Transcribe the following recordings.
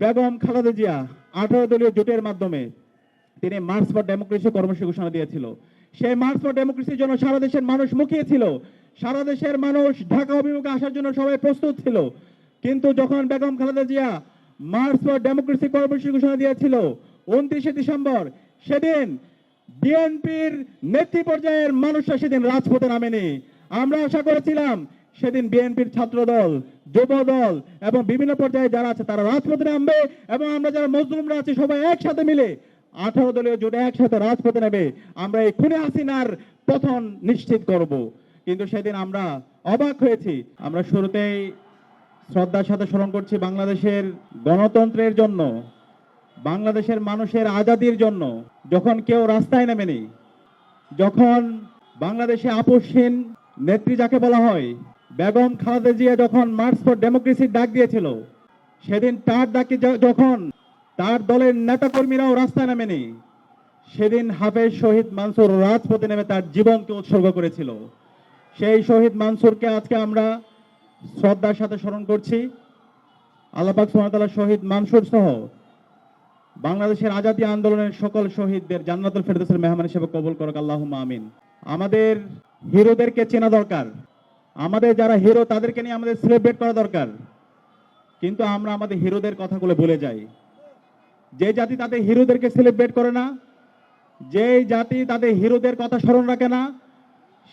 বেগম খালেদা জিয়া আঠারো দলীয় জোটের মাধ্যমে তিনি মার্চ ফর ডেমোক্রেসি কর্মসূচি ঘোষণা দিয়েছিল। সেই মার্চ ফর ডেমোক্রেসির জন্য সারা দেশের মানুষ মুখিয়েছিল সারা দেশের মানুষ ঢাকা অভিমুখে আসার জন্য সবাই প্রস্তুত ছিল। কিন্তু যখন Begum Khaleda Zia march for democracy কর্মসূচি ঘোষণা দিয়েছিল, উনত্রিশে ডিসেম্বর, সেদিন বিএনপির নেতৃ পর্যায়ের মানুষরা সেদিন রাজপথে নামেনি। আমরা আশা করেছিলাম সেদিন বিএনপির ছাত্র দল যুব দল এবং বিভিন্ন পর্যায়ে যারা আছে তারা রাজপথে নামবে এবং আমরা যারা মজলুমরা আছি সবাই একসাথে মিলে আঠারো দলীয় জোটে একসাথে রাজপথে নেবে। আমরা এই খুনে হাসিনার পতন নিশ্চিত করব। কিন্তু সেদিন আমরা অবাক হয়েছি। আমরা শুরুতেই শ্রদ্ধার সাথে স্মরণ করছি বাংলাদেশের গণতন্ত্রের জন্য, বাংলাদেশের মানুষের আজাদির জন্য, যখন কেউ রাস্তায় নেমেনি, যখন বাংলাদেশে আপোষহীন নেত্রী যাকে বলা হয় বেগম খালেদা জিয়া যখন মার্চ ফর ডেমোক্রেসির ডাক দিয়েছিল, সেদিন তার ডাকে যখন তার দলের নেতাকর্মীরাও রাস্তায় নামেনি, সেদিন হাফেজ শহীদ মানসুর রাজপথে নেমে তার জীবনকে উৎসর্গ করেছিল। সেই শহীদ মানসুরকে আজকে আমরা শ্রদ্ধার সাথে স্মরণ করছি। আল্লাপাক সুমাতাল্লাহ শহীদ মানসুর সহ বাংলাদেশের আজাদী আন্দোলনের সকল শহীদদের জান্নাতুল ফেরদৌসের মেহমান হিসেবে কবুল করক আল্লাহ আমিন। আমাদের হিরোদেরকে চেনা দরকার। আমাদের যারা হিরো তাদেরকে নিয়ে আমাদের সেলিব্রেট করা দরকার। কিন্তু আমরা আমাদের হিরোদের কথাগুলো ভুলে যাই। যে জাতি তাদের হিরোদেরকে সেলিব্রেট করে না যে জাতি তাদের হিরোদের কথা স্মরণ রাখে না,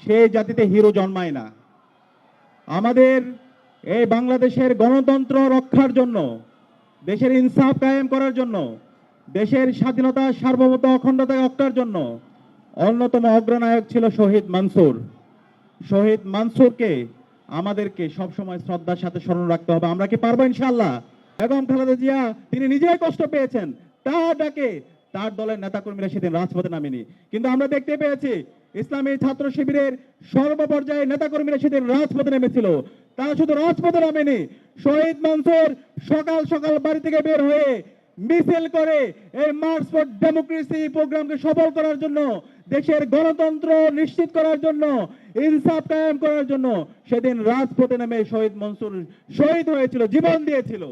সেই জাতিতে হিরো জন্মায় না। আমাদের এই বাংলাদেশের গণতন্ত্র রক্ষার জন্য, দেশের ইনসাফ কায়েম করার জন্য, দেশের স্বাধীনতা সার্বভৌমত্ব অখণ্ডতা রক্ষার জন্য, অন্যতম অগ্রনায়ক ছিল শহীদ মানসুর। শহীদ মানসুরকে আমাদেরকে সবসময় শ্রদ্ধার সাথে স্মরণ রাখতে হবে। আমরা কি পারব ইনশাল্লাহ বেগম খালেদা জিয়া, তিনি নিজেই কষ্ট পেয়েছেন। তার ডাকে তার দলের নেতাকর্মীরা সেদিন রাজপথে নামেনি। কিন্তু আমরা দেখতে পেয়েছি, ইসলামী ছাত্র শিবিরের সর্বপর্যায়ে নেতাকর্মীরা সেদিন রাজপথে নেমেছিল। তারা শুধু রাজপথে নামেনি, শহীদ মানসুর সকাল সকাল বাড়ি থেকে বের হয়ে মিছিল করে এই মার্চ ফর ডেমোক্রেসি প্রোগ্রামকে সফল করার জন্য দেশের গণতন্ত্র নিশ্চিত করার জন্য, ইনসাফ কায়েম করার জন্য সেদিন রাজপথে নেমে শহীদ মনসুর, শহীদ হয়েছিল, জীবন দিয়েছিল।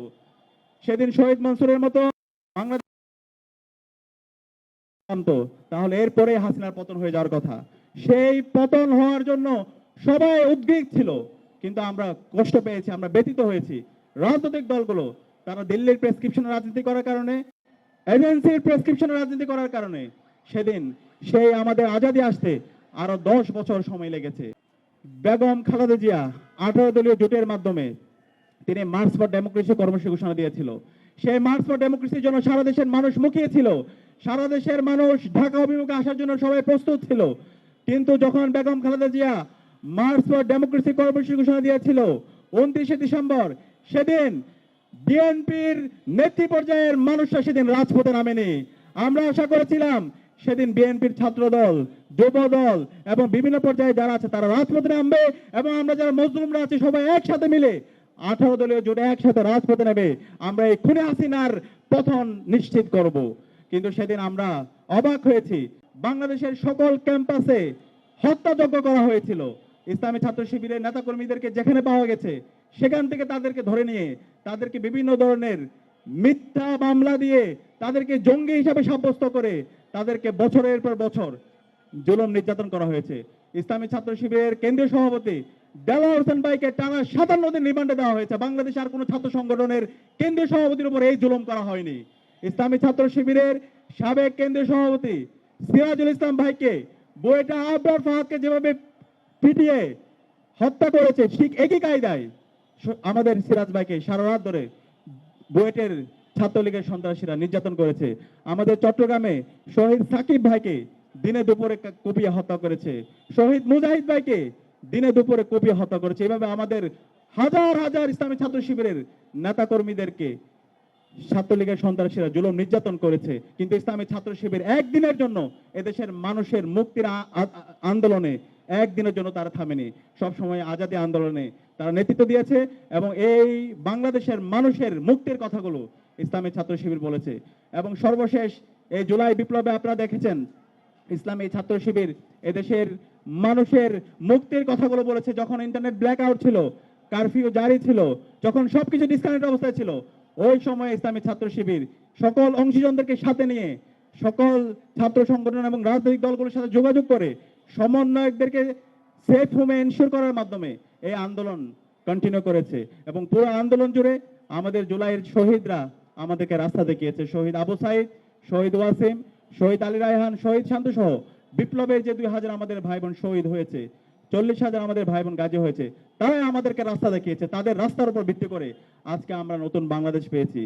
সেদিন শহীদ মনসুরের মতো তাহলে এরপরে হাসিনার পতন হয়ে যাওয়ার কথা। সেই পতন হওয়ার জন্য সবাই উদ্বিগ ছিল, কিন্তু আমরা কষ্ট পেয়েছি, আমরা ব্যতীত হয়েছি। রাজনৈতিক দলগুলো, তারা দিল্লির প্রেসক্রিপশন রাজনীতি করার কারণে এজেন্সির প্রেসক্রিপশন রাজনীতি করার কারণে, সেদিন সেই আমাদের আজাদি আসতে আরও দশ বছর সময় লেগেছে। বেগম খালেদা জিয়া আঠারো দলীয় জোটের মাধ্যমে তিনি মার্চ ফর ডেমোক্রেসি কর্মসূচি ঘোষণা দিয়েছিল। সেই মার্চ ফর ডেমোক্রেসির জন্য সারা দেশের মানুষ মুখিয়েছিল। সারা দেশের মানুষ ঢাকা অভিমুখে আসার জন্য সবাই প্রস্তুত ছিল। কিন্তু যখন Begum Khaleda Zia march for democracy কর্মসূচি ঘোষণা দিয়েছিল, উনত্রিশে ডিসেম্বর, সেদিন বিএনপির নেতৃ পর্যায়ের মানুষরা সেদিন রাজপথে নামেনি। আমরা আশা করেছিলাম সেদিন বিএনপির ছাত্র দল যুব দল এবং বিভিন্ন পর্যায়ে যারা আছে তারা রাজপথে নামবে এবং আমরা যারা মজলুমরা আছি সবাই একসাথে মিলে আঠারো দলীয় জোটে একসাথে রাজপথে নেবে। আমরা এই খুনে হাসিনার পথন নিশ্চিত করব। কিন্তু সেদিন আমরা অবাক হয়েছি। বাংলাদেশের সকল ক্যাম্পাসে হত্যাযজ্ঞ করা হয়েছিল। ইসলামী ছাত্র শিবিরের নেতাকর্মীদেরকে যেখানে পাওয়া গেছে, সেখান থেকে তাদেরকে ধরে নিয়ে তাদেরকে বিভিন্ন ধরনের মিথ্যা মামলা দিয়ে তাদেরকে জঙ্গি হিসাবে সাব্যস্ত করে তাদেরকে বছরের পর বছর জুলুম নির্যাতন করা হয়েছে। ইসলামী ছাত্র শিবিরের কেন্দ্রীয় সভাপতি দেলোয়ার হোসেন ভাইকে টানা সাতান্ন দিন রিমান্ডে দেওয়া হয়েছে। বাংলাদেশে আর কোনো ছাত্র সংগঠনের কেন্দ্রীয় সভাপতির উপর এই জুলুম করা হয়নি। ইসলামী ছাত্র শিবিরের সাবেক কেন্দ্রীয় সভাপতি সিরাজুল ইসলাম ভাইকে বইটা আবরার ফাহাদকে যেভাবে পিটিয়ে হত্যা করেছে, ঠিক একই কায়দায় আমাদের সিরাজ ভাইকে সারা রাত ধরে বুয়েটের ছাত্রলীগের সন্ত্রাসীরা নির্যাতন করেছে। আমাদের চট্টগ্রামে শহীদ সাকিব ভাইকে দিনে দুপুরে কুপিয়ে হত্যা করেছে। শহীদ মুজাহিদ ভাইকে দিনে দুপুরে কুপিয়ে হত্যা করেছে। এভাবে আমাদের হাজার হাজার ইসলামী ছাত্র শিবিরের নেতা কর্মীদেরকে ছাত্রলীগের সন্ত্রাসীরা জুলুম, নির্যাতন করেছে। কিন্তু ইসলামী ছাত্র শিবির একদিনের জন্য এদেশের মানুষের মুক্তির আন্দোলনে একদিনের জন্য তারা থামেনি। সবসময় আজাদী আন্দোলনে তারা নেতৃত্ব দিয়েছে এবং এই বাংলাদেশের মানুষের মুক্তির কথাগুলো ইসলামী ছাত্র শিবির বলেছে। এবং সর্বশেষ এই জুলাই বিপ্লবে আপনারা দেখেছেন, ইসলামী ছাত্র শিবির এদেশের মানুষের মুক্তির কথাগুলো বলেছে, যখন ইন্টারনেট ব্ল্যাক আউট ছিল কারফিউ জারি ছিল, যখন সবকিছু ডিসকানেক্ট অবস্থায় ছিল, ওই সময় ইসলামী ছাত্র শিবির সকল অংশীজনদেরকে সাথে নিয়ে সকল ছাত্র সংগঠন এবং রাজনৈতিক দলগুলোর সাথে যোগাযোগ করে সমন্বয়কদেরকে সেফ হোমে এনশিওর করার মাধ্যমে এই আন্দোলন কন্টিনিউ করেছে। এবং পুরো আন্দোলন জুড়ে আমাদের জুলাইয়ের শহীদরা আমাদেরকে রাস্তা দেখিয়েছে। শহীদ আবু সাইদ, শহীদ ওয়াসিম, শহীদ আলী রায়হান, শহীদ শান্ত সহ বিপ্লবের যে দুই হাজার আমাদের ভাই বোন শহীদ হয়েছে, চল্লিশ হাজার আমাদের ভাই বোন গাজী হয়েছে, তারাই আমাদেরকে রাস্তা দেখিয়েছে। তাদের রাস্তার উপর ভিত্তি করে আজকে আমরা নতুন বাংলাদেশ পেয়েছি।